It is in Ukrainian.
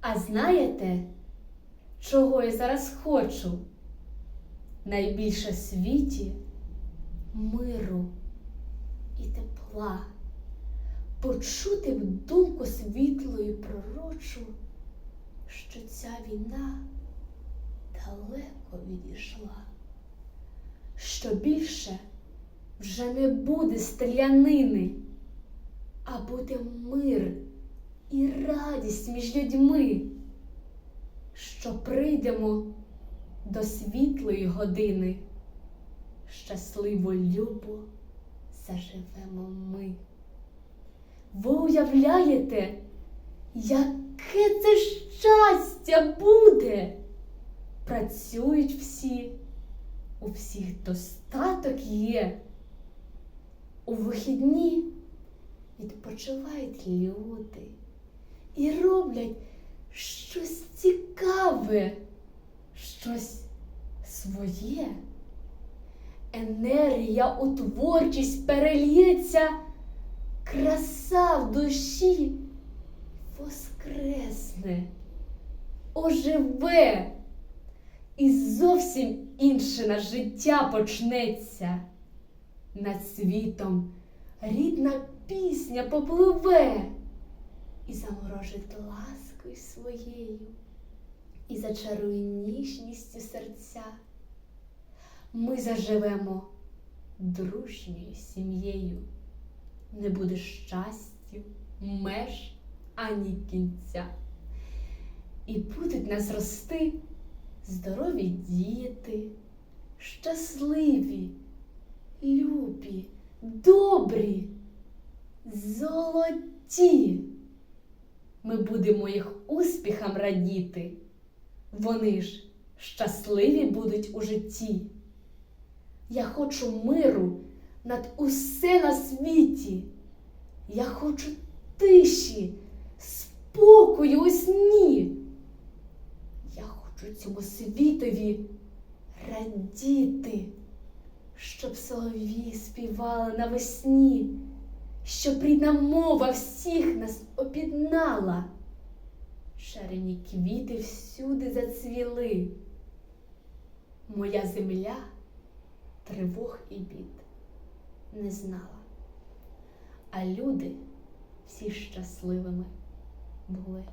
А знаєте, чого я зараз хочу? Найбільше в світі миру і тепла, почути в думку світлу і пророчу, що ця війна далеко відійшла, що більше вже не буде стрілянини, а буде мир і радість між людьми, що прийдемо до світлої години, щасливо любо заживемо ми. Ви уявляєте, яке це щастя буде? Працюють всі, у всіх достаток є. У вихідні відпочивають люди і роблять щось цікаве, щось своє. Енергія у творчість перельється, краса в душі воскресне, оживе, і зовсім інше на життя почнеться. Над світом рідна пісня попливе і заморожить ласкою своєю, і зачарує ніжністю серця. Ми заживемо дружньою сім'єю, не буде щастю, меж ані кінця. І будуть нас рости здорові діти, щасливі, любі, добрі, золоті. Ми будемо їх успіхам радіти. Вони ж щасливі будуть у житті. Я хочу миру над усе на світі. Я хочу тиші, спокою у сні. Я хочу цьому світові радіти, щоб солов'ї співали навесні, щоб рідна мова всіх нас об'єднала. Шарені квіти всюди зацвіли. Моя земля тривог і бід не знала, а люди всі щасливими були.